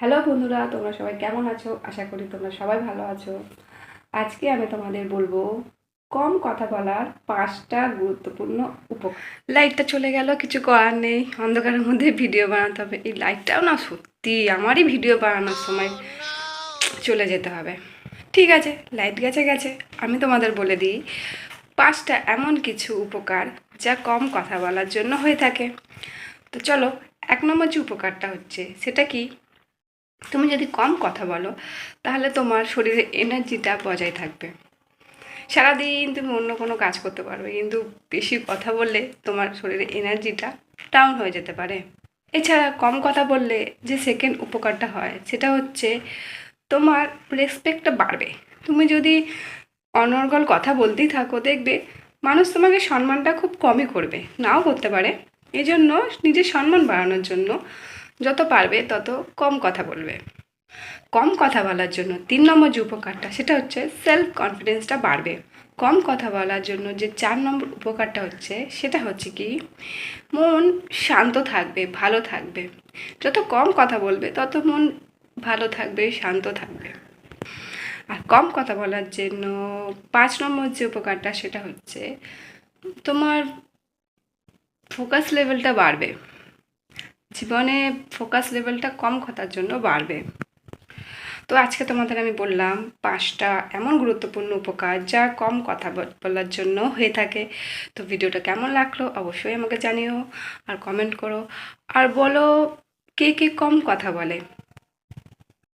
Hello বন্ধুরা, তোমরা সবাই কেমন আছো? আশা করি তোমরা সবাই ভালো আছো। আজকে আমি তোমাদের বলব, কম কথা বলার পাঁচটা গুরুত্বপূর্ণ উপকার লাইটটা চলে গেল, কিছু করার নেই। অন্ধকারের মধ্যে ভিডিও বানাতে হবে। এই লাইটটাও না সত্যি আমারই ভিডিও বানানোর সময় চলে যেতে হবে। ঠিক আছে, লাইট গেছে গেছে। আমি তোমাদের বলে দিই, পাঁচটা এমন কিছু উপকার যা কম কথা বলার জন্য হয়ে থাকে। তো চলো, এক নম্বর যে উপকারটা হচ্ছে, সেটা কি? তুমি যদি কম কথা বলো, তাহলে তোমার শরীরে এনার্জিটা বজায় থাকবে। সারাদিন তুমি অন্য কোনো কাজ করতে পারবে, কিন্তু বেশি কথা বললে তোমার শরীরে এনার্জিটা ডাউন হয়ে যেতে পারে। এছাড়া কম কথা বললে যে সেকেন্ড উপকারটা হয়, সেটা হচ্ছে তোমার রেসপেক্টটা বাড়বে। তুমি যদি অনর্গল কথা বলতেই থাকো, দেখবে মানুষ তোমাকে সম্মানটা খুব কমই করবে, নাও করতে পারে। এই জন্য নিজের সম্মান বাড়ানোর জন্য যত পারবে তত কম কথা বলবে। কম কথা বলার জন্য তিন নম্বর যে উপকারটা, সেটা হচ্ছে সেলফ কনফিডেন্সটা বাড়বে। কম কথা বলার জন্য যে চার নম্বর উপকারটা হচ্ছে, সেটা হচ্ছে কি, মন শান্ত থাকবে, ভালো থাকবে। যত কম কথা বলবে, তত মন ভালো থাকবে, শান্ত থাকবে। আর কম কথা বলার জন্য পাঁচ নম্বর যে উপকারটা, সেটা হচ্ছে তোমার ফোকাস লেভেলটা বাড়বে। জীবনে ফোকাস লেভেলটা কম কথার জন্য বাড়বে। তো আজকে তোমাদের আমি বললাম, পাঁচটা এমন গুরুত্বপূর্ণ উপকার যা কম কথা বল- বলার জন্য হয়ে থাকে। তো ভিডিওটা কেমন লাগল অবশ্যই আমাকে জানিও আর কমেন্ট করো। আর বলো, কে কে কম কথা বলে?